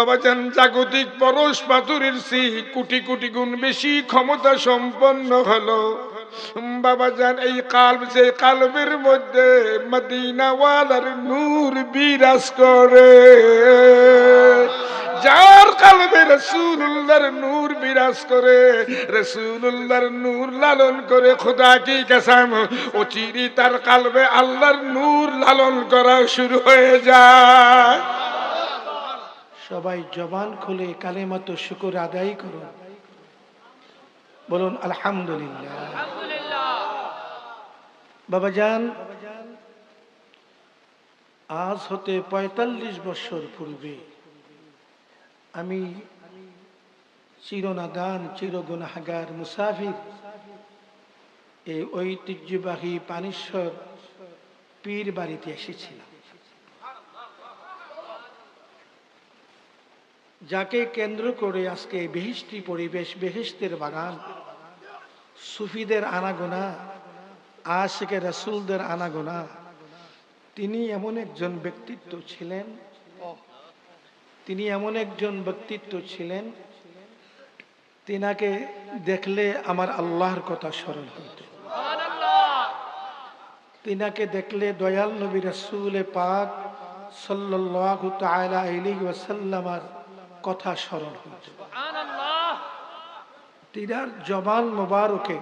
বাবা যান জাগতিক পরশ পাথরের সি কোটি কোটি গুণ বেশি ক্ষমতা সম্পন্ন হলো। বাবা যান এই কালব যে কালবের মধ্যে মদিনাওয়ালার নূর বিরাজ করে। যার কালবে রসুল্লাহর নূর বিরাজ করে রসুল্লাহর নূর লালন করে খোদা কি কাসাম? ও চিরি তার কালবে আল্লাহর নূর লালন করা শুরু হয়ে যায়। সবাই জবান খুলে কালেমাত শুকুর আদায় করুন। বলুন, আলহামদুলিল্লাহ। বাবা যান আজ হতে পঁয়তাল্লিশ বছর পূর্বে আমি চিরনাদান, চিরগুনাহাগার মুসাফির, এই ঐতিহ্যবাহী পানিশ্বর পীর বাড়িতে এসেছিলাম। যাকে কেন্দ্র করে আজকে বেহিষ্টি পরিবেশ বেহেস্তের বাগান, সুফিদের আনাগোনা আশেকে রসুলদের আনাগোনা, তিনি এমন একজন ব্যক্তিত্ব ছিলেন, তিনি এমন একজন ব্যক্তিত্ব ছিলেন, তিনাকে দেখলে আমার আল্লাহর কথা স্মরণ হইত। তিনাকে দেখলে দয়াল নবী রসুল পাক সাল্লাল্লাহু তাআলা আলাইহি ওয়াসাল্লামার কথা স্মরণ তিনার জবান মোবারকে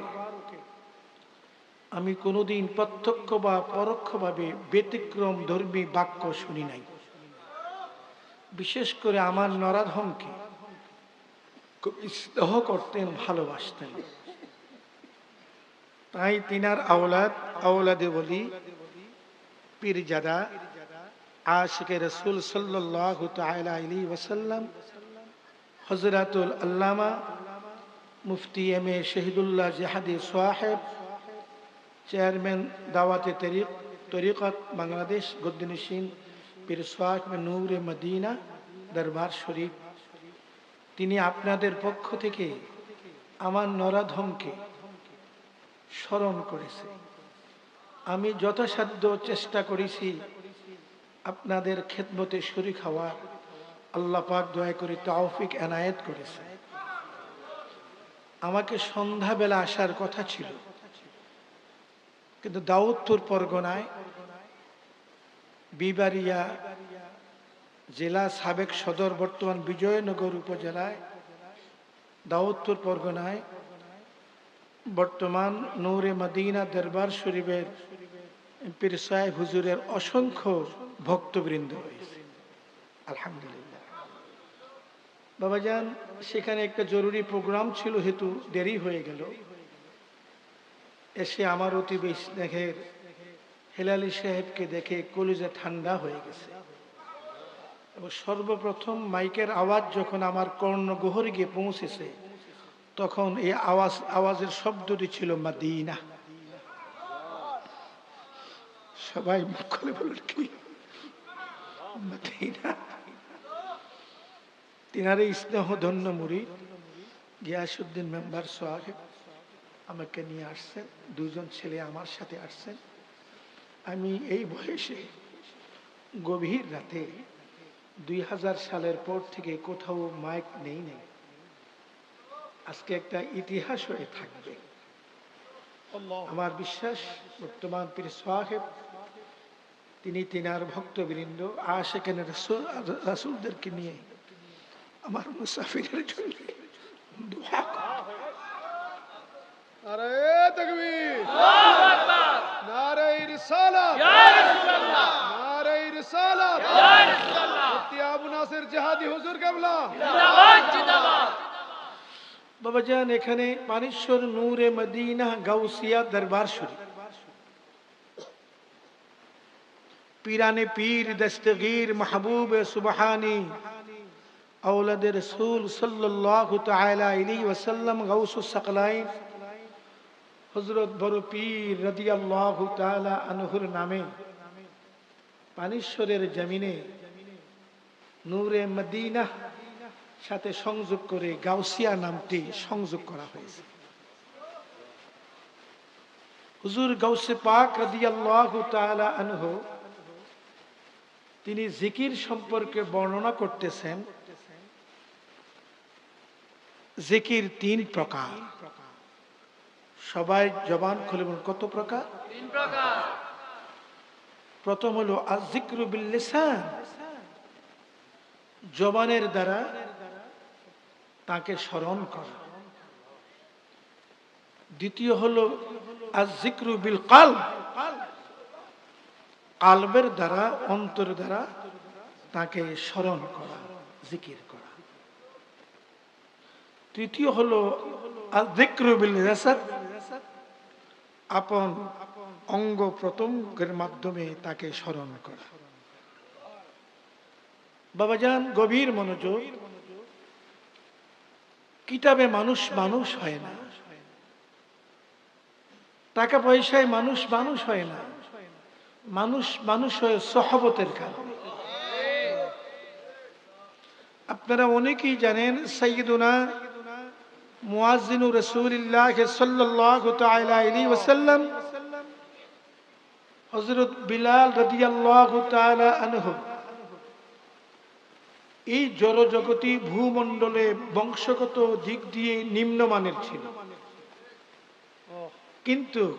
আমি কোনোদিন প্রত্যক্ষ বা পরোক্ষভাবে ব্যতিক্রম ধর্মী বাক্য শুনি নাই। বিশেষ করে আমার নরাধমকে খুব স্নেহ করতেন ভালোবাসতেন। তাই তিনার আওলাদ আওলাদে বলি পীরজাদা আশিকে রসুল সাল্লাহ তালা ওসাল্লাম হজরাতুল আল্লামা মুফতি এম এ শহীদুল্লাহ জাহাদি সোয়াহেব চেয়ারম্যান দাওয়াতে তরিক, তরিকত বাংলাদেশ গদ্দিনসিন পীর সোয়াহেব নূর মদিনা দরবার শরীফ। তিনি আপনাদের পক্ষ থেকে আমার নরাধমকে স্মরণ করেছে। আমি যথাসাধ্য চেষ্টা করেছি আপনাদের খেদমতে শরীর হওয়ার আল্লাহ পাক দয়া করে তৌফিক এনায়েত করেছে। আমাকে সন্ধ্যাবেলা আসার কথা ছিল। কিন্তু দাউদপুর পরগনায় বিবারিয়া জেলা সাবেক সদর বর্তমান বিজয়নগর উপজেলায় দাউদপুর পরগনায় বর্তমান নৌরে মদিনা দরবার শরীফের পীর সাহেব হুজুরের অসংখ্য ভক্তবৃন্দ রয়েছে। আলহামদুলিল্লাহ। বাবাজান, সেখানে একটা জরুরি প্রোগ্রাম ছিল, হেতু দেরি হয়ে গেল। এসে আমার অতি স্নেহের হেলালি সাহেবকে দেখে কলিজা ঠান্ডা হয়ে গেছে। এবং সর্বপ্রথম মাইকের আওয়াজ যখন আমার কর্ণগোহরে গিয়ে পৌঁছেছে, তখন এই আওয়াজ, আওয়াজের শব্দটি ছিল মাদিনা। সবাই মুখ খুলে বলুন কি? তিনারে স্নেহ ধন্য মুড়ি গিয়াসুদ্দিন মেম্বার সোহাগ আমাকে নিয়ে আসছেন দুজন ছেলে আমার সাথে আসছেন। আমি এই বয়সে গভীর রাতে দুই হাজার সালের পর থেকে কোথাও মাইক নেই নেই। আজকে একটা ইতিহাস হয়ে থাকবে। আমার বিশ্বাস বর্তমান পীর সোহাব তিনি তিনার ভক্তবৃন্দ আশেখানে রাসুলদেরকে নিয়ে আমার মুসাফিরের জন্য দোয়া বাবাজান এখানে পানেশ্বর নূরে মদিনা গাউসিয়া দরবার শরীফ। পীরানে পীর, দস্তগীর, মাহবুব, সুবহানি, আওলাদ রসুল সাল্লাল্লাহু তাআলা আলাইহি ওয়াসাল্লাম গাউসুস সাকলাইন হযরত বড় পীর রাদিয়াল্লাহু তাআলা আনহুর নামে পানেশ্বরের জমিনে নূরে মদিনা সাথে সংযোগ করে গাউসিয়া নামটি সংযোগ করা হয়েছে। হুজুর গাউসে পাক রাদিয়াল্লাহু তাআলা আনহু তিনি জিকির সম্পর্কে বর্ণনা করতেছেন। জিকির তিন প্রকার। সবাই জবান খুলে বলুন কত প্রকার? প্রথম হলো আজিক্রু বিল্লিসান। জবানের দ্বারা তাকে স্মরণ করা। দ্বিতীয় হলো আজিক্রু বিল কাল কালবের দ্বারা অন্তর দ্বারা তাকে স্মরণ করা, জিকির করা। তৃতীয় হলো আপন অঙ্গ প্রত্যঙ্গের মাধ্যমে তাকে স্মরণ করা। বাবা বাবাজান গভীর মনোযোগ। কিতাবে মানুষ মানুষ হয় না। টাকা পয়সায় মানুষ মানুষ হয় না। মানুষ মানুষ হয় সহবতের কারণে আপনারা অনেকেই জানেন সৈয়দুনা মুয়াজ্জিনু রাসূলুল্লাহ সাল্লাল্লাহু তাআলা আলাইহি ওয়াসাল্লাম, হযরত বিলাল রাদিয়াল্লাহু তাআলা আনহু। এই জড়জগতি ভূমণ্ডলে বংশগত দিক দিয়ে নিম্নমানের ছিল। কিন্তু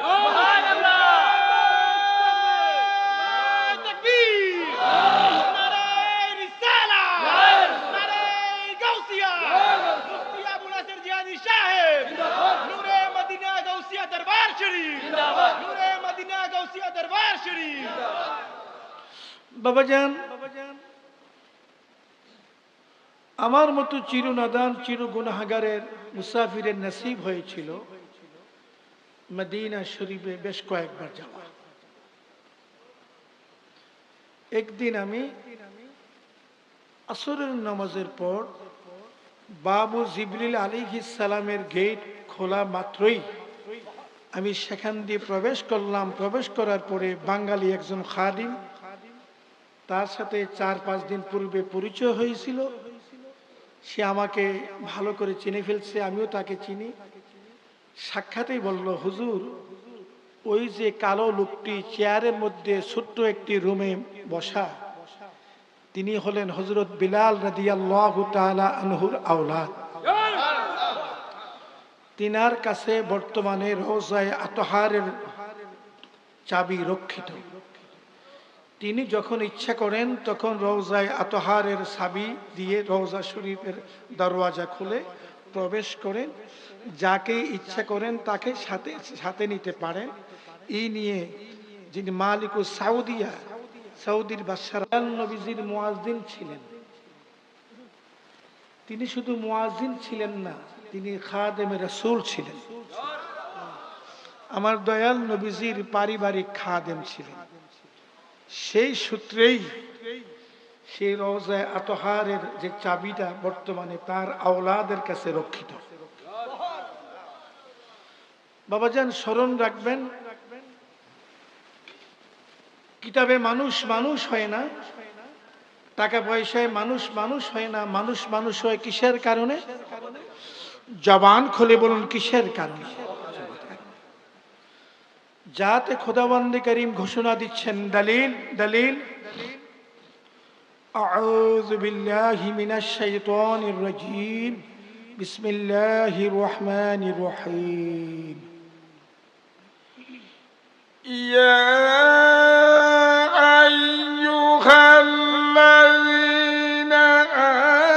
আমার মতো চিরনাদান চির গুনাহাগারের মুসাফিরের নসিব হয়েছিল মদিনা শরীফে বেশ কয়েকবার যাওয়া একদিন আমি আসরের নামাজের পর বাবু জিবরিল আলী সালামের গেট খোলা মাত্রই আমি সেখান দিয়ে প্রবেশ করলাম। প্রবেশ করার পরে বাঙালি একজন খাদিম, তার সাথে চার পাঁচ দিন পূর্বে পরিচয় হয়েছিল। সে আমাকে ভালো করে চিনে ফেলছে, আমিও তাকে চিনি। সাক্ষাতেই বলল, হুজুর, ওই যে কালো লোকটি চেয়ারের মধ্যে ছোট্ট একটি রুমে বসা, তিনি হলেন হজরত বিলাল রাদিয়াল্লাহু তাআলা আনহুর আওলাদ। তিনার কাছে বর্তমানে রোজায় আতহারের চাবি রক্ষিত। তিনি যখন ইচ্ছা করেন, তখন রওজায় আতহারের চাবি দিয়ে রওজা শরীফের দরওয়াজা খুলে প্রবেশ করেন। যাকে ইচ্ছা করেন, তাকে সাথে সাথে নিতে পারেন। এই নিয়ে যিনি মালিকুল সাউদিয়া সৌদির বাদশাহ নবীজির মুয়াজ্জিন ছিলেন। তিনি শুধু মুয়াজ্জিন ছিলেন না, তিনি খাদেমে রসুল ছিলেন। আমার দয়াল নবীজির পারিবারিক খাদেম ছিলেন। সেই সূত্রেই সেই রোজায় আতহারের যে চাবিটা বর্তমানে তার আওলাদের কাছে রক্ষিত। বাবাজান, স্মরণ রাখবেন, কিতাবে মানুষ মানুষ হয় না টাকা পয়সায় মানুষ মানুষ হয় না মানুষ মানুষ হয় কিসের কারণে জবান খুলে বলুন কিসের কারণে যাতে খোদাবন্দি করিম ঘোষণা দিচ্ছেন দলিল দলিল أعوذ بالله من الشيطان الرجيم بسم الله الرحمن الرحيم يا أيها الذين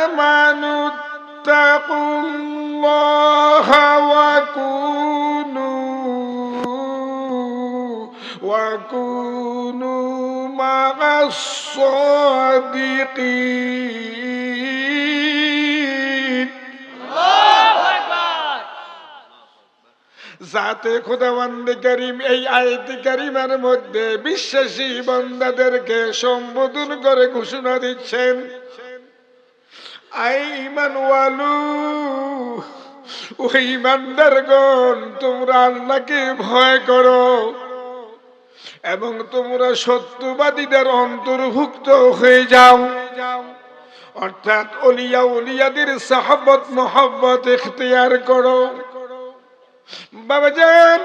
آمنوا اتقوا الله وكونوا وكونوا مع الصادقين যাতে খোদাবন্দে করিম, এই আয়তি করিমের মধ্যে বিশ্বাসী বন্দাদেরকে সম্বোধন করে ঘোষণা দিচ্ছেন। আই ইমান ওয়ালু ও ইমানদারগণ, তোমরা আল্লাহকে ভয় করো এবং তোমরা সত্যবাদীদের অন্তর্ভুক্ত হয়ে যাও। অর্থাৎ অলিয়া উলিয়াদের সাহাবত মোহাব্বত এখতিয়ার করো। বাবাজান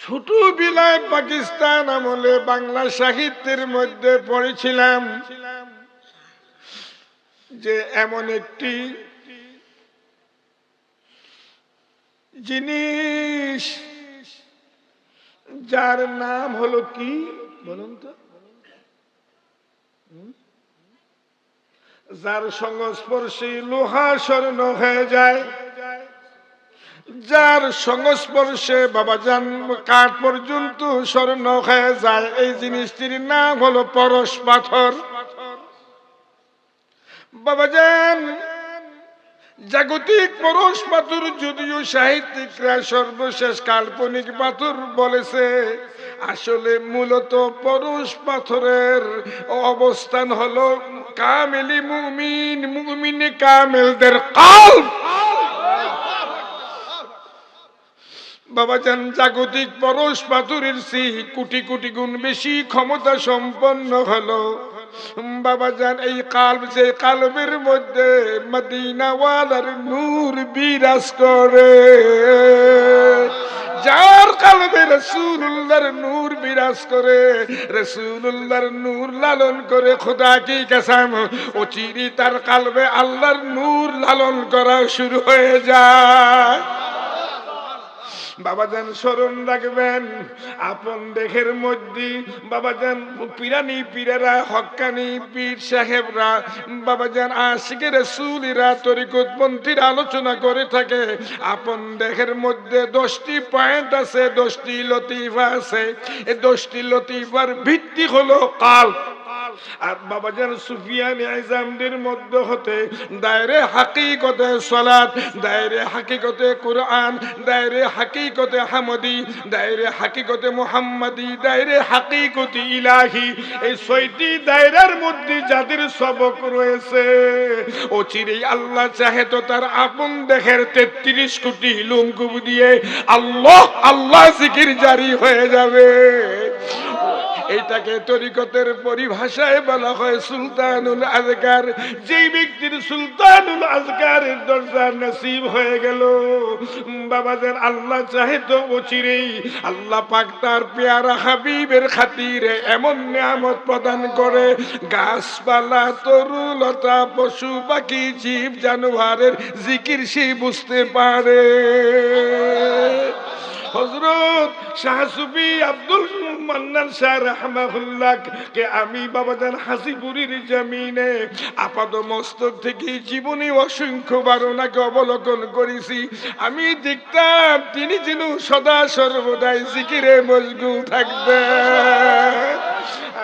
ছোট বিলায় পাকিস্তান আমলে বাংলা সাহিত্যের মধ্যে পড়েছিলাম যে এমন একটি জিনিস যার নাম হলো কি? বলুন তো। যার সংস্পর্শে লোহা স্বর্ণ হয়ে যায়। যার সংস্পর্শে বাবা যান কাঠ পর্যন্ত স্বর্ণ হয়ে যায়। এই জিনিসটির নাম হলো পরশ পাথর। বাবা যান, জাগতিক পরশ পাথর যদিও সাহিত্যিকরা সর্বশেষ কাল্পনিক পাথর বলেছে, আসলে মূলত পরশ পাথরের অবস্থান হলো কামেলি মুমিন, মুমিনে কামেলদের কাল বাবাজান জাগতিক পরশ পাথরের সি, কোটি কোটি গুণ বেশি ক্ষমতা সম্পন্ন হলো। বাবাজান এই কালব যে কালবের মধ্যে মদিনাওয়ালার নূর বিরাজ করে। যার কালবে রসুল্লাহর নূর বিরাজ করে রসুল্লাহর নূর লালন করে খোদা কি কাসাম? ও চিরি তার কালবে আল্লাহর নূর লালন করা শুরু হয়ে যায়। বাবাজান স্মরণ রাখবেন। আপন দেহের মধ্যে বাবাজান পিরানি পীরেরা হক্কানি পীর সাহেবরা বাবাজান আশিকের রসুলিরা, তরিকতপন্থীর আলোচনা করে থাকে। আপন দেহের মধ্যে দশটি পয়েন্ট আছে, দশটি লতিফা আছে। এই দশটি লতিফার ভিত্তি হলো কাল। এই যাদের সবক রয়েছে, ও আল্লাহ চাহে তো তার আপন দেখের তেত্রিশ কোটি লুমকুব দিয়ে আল্লাহ আল্লাহ জিকির জারি হয়ে যাবে। এইটাকে তরিকতের পরিভাষায় বলা হয় সুলতানুল আজকার। যেই ব্যক্তির সুলতানুল আজকারের দরজা নসিব হয়ে গেল বাবাদের আল্লাহ চাহে তো অচিরেই, আল্লাহ পাক তার পেয়ারা হাবিবের খাতিরে এমন নিয়ামত প্রদান করে, গাছপালা, তরু, লতা, পশু, পাখি, জীব, জানোয়ারের জিকির সে বুঝতে পারে। হজরত শাহ সুফি আব্দুল মান্নান রহমাহুল্লাহ কে আমি বাবাজান হাসিপুরীর জমিনে আপাত মস্তক থেকে অবলোকন করেছি। আমি দেখতাম তিনি যেন সদা সর্বদাই জিকিরে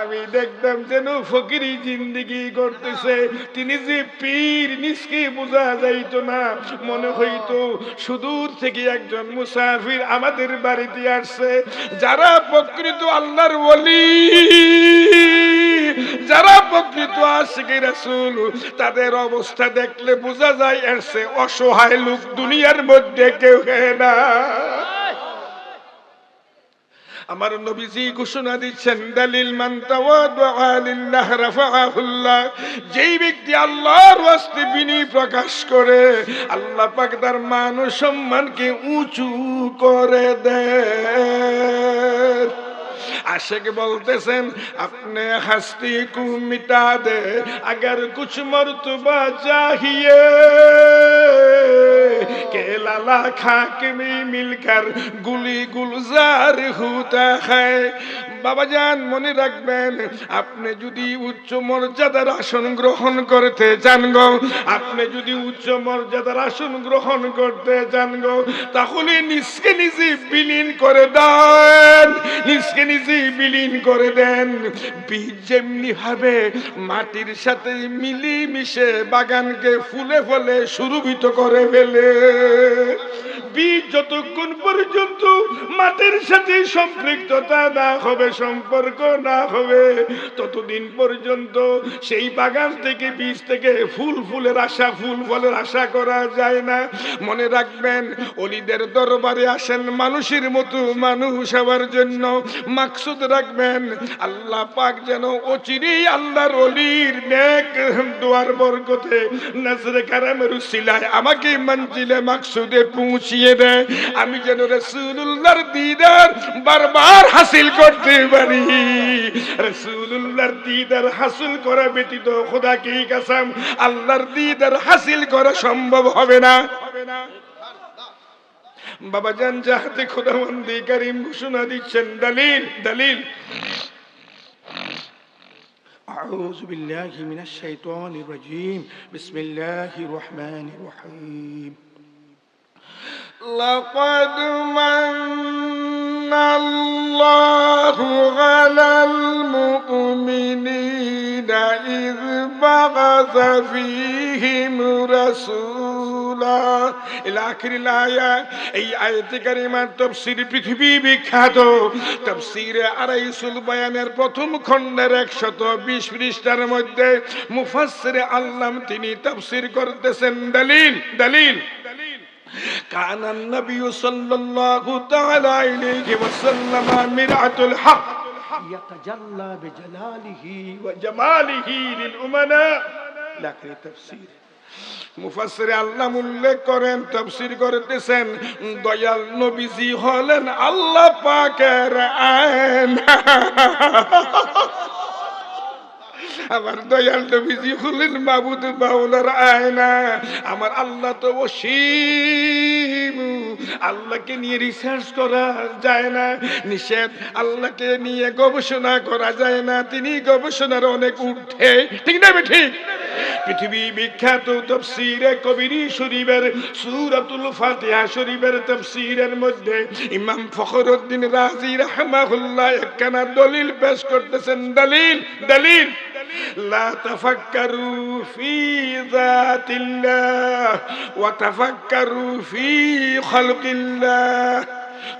আমি দেখতাম যেন ফকিরি জিন্দিগি করতেছে। তিনি যে পীর নিষ্কে বোঝা যাইতো না। মনে হইতো সুদূর থেকে একজন মুসাফির আমাদের বাড়িতে আসছে। যারা প্রকৃত আল্লাহর ওলি। যারা প্রকৃত আশিকি রাসূল, তাদের অবস্থা দেখলে বোঝা যায় এসে অসহায় লোক দুনিয়ার মধ্যে কেউ না। আমার নবীজি ঘোষণা দিচ্ছেন, দালিল যেই ব্যক্তি আল্লাহর ওয়াস্তে বিনি প্রকাশ করে, আল্লাহ পাক তার মান সম্মানকে উঁচু করে দেয় আশেক বলতেছেন আপনি हस्ती को मिटा दे अगर कुछ मर्तबा चाहिए के लाला खाक में मिलकर गुली गुलजार होता है বাবা যান মনে রাখবেন আপনি যদি উচ্চ মর্যাদার আসন গ্রহণ করতে চান গো আপনি যদি উচ্চ মর্যাদার আসন গ্রহণ করতে চান গো তাহলে নিজকে নিজে বিলীন করে দেন নিজকে নিজে বিলীন করে দেন, বীজ যেমনি ভাবে মাটির সাথে মিলি মিশে বাগানকে ফুলে ফলে সুরভিত করে ফেলে। বীজ যতক্ষণ পর্যন্ত মাটির সাথে সম্পৃক্ততা না হবে, সম্পর্ক না হবে, ততদিন পর্যন্ত সেই বাগান থেকে, বীজ থেকে ফুল, ফুলের আশা, ফুল ফলের আশা করা যায় না। মনে রাখবেন, অলিদের দরবারে আসেন মানুষের মতো মানুষ হওয়ার জন্য মাকসুদ রাখবেন। আল্লাহ পাক যেন অচিরেই আল্লাহর অলির নেক দোয়ার বরকতে নজরে কারামের উসিলায় আমাকে মঞ্জিলে মাকসুদে পৌঁছিয়ে দেয়। আমি যেন রসুল্লাহর দিদার বারবার হাসিল করতে পারি। রসুল্লাহর দিদার হাসিল করা ব্যতীত খোদা কি কাসাম? আল্লাহর দিদার হাসিল করা সম্ভব হবে না হবে না। বাবা জান যাহাতে খোদাবন্দি করিম ঘোষণা দিচ্ছেন দলিল দলিল أعوذ بالله من الشيطان الرجيم بسم الله الرحمن الرحيم لقد من الله على المؤمنين إذ بعث فيهم رسولا إلى آخر الآية এই আয়াতে কারিমার তফসির পৃথিবী বিখ্যাত তফসিরে আড়াইশুল বয়ানের প্রথম খণ্ডের একশত বিশ পৃষ্ঠার মধ্যে মুফাসসিরে আল্লাম তিনি তফসির করতেছেন দলিল দলিল দলিল كان النبي صلى الله تعالى عليه وسلم مرعة الحق يتجلى بجلاله وجماله للأمناء لكن تفسير মুফাসসির আল্লাহ উল্লেখ করেন, তাফসীর করতেছেন, দয়াল নবীজি হলেন আল্লাহ পাকের আয়না আমার দয়াল নবীজি হলেন মাবুদ বাউলার আয়না। আমার আল্লাহ তো অসীম। আল্লাহকে নিয়ে রিসার্চ করা যায় না, নিষেধ। আল্লাহকে নিয়ে গবেষণা করা যায় না। তিনি গবেষণার অনেক ঊর্ধ্বে। ঠিক না ঠিক পৃথিবী বিখ্যাত তফসিরে কবিরি শরীফের সূরাতুল ফাতিহা শরীফের তফসিরের মধ্যে ইমাম ফখরুদ্দিন রাজি রাহমাহুল্লাহ একখানা দলিল পেশ করতেছেন দলিল দলিল لا تفكروا في ذات الله وتفكروا في خلق الله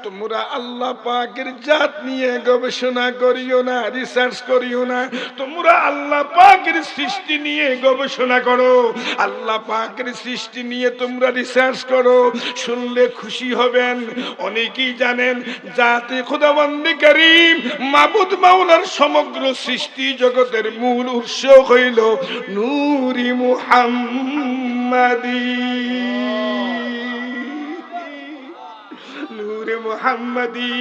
তোমরা আল্লাহ পাকের জাত নিয়ে গবেষণা করিও না রিসার্চ করিও না। তোমরা আল্লাহ পাকের সৃষ্টি নিয়ে গবেষণা করো। আল্লাহ পাকের সৃষ্টি নিয়ে তোমরা রিসার্চ করো। শুনলে খুশি হবেন। অনেকেই জানেন, জাতি খোদাবন্দি করিম মাবুদ মাওলার সমগ্র সৃষ্টি জগতের মূল উৎস হইল নূরি মুহাম্মাদী। নূরে মোহাম্মদী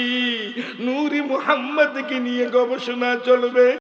নূরে মোহাম্মদকে নিয়ে গবেষণা চলবে।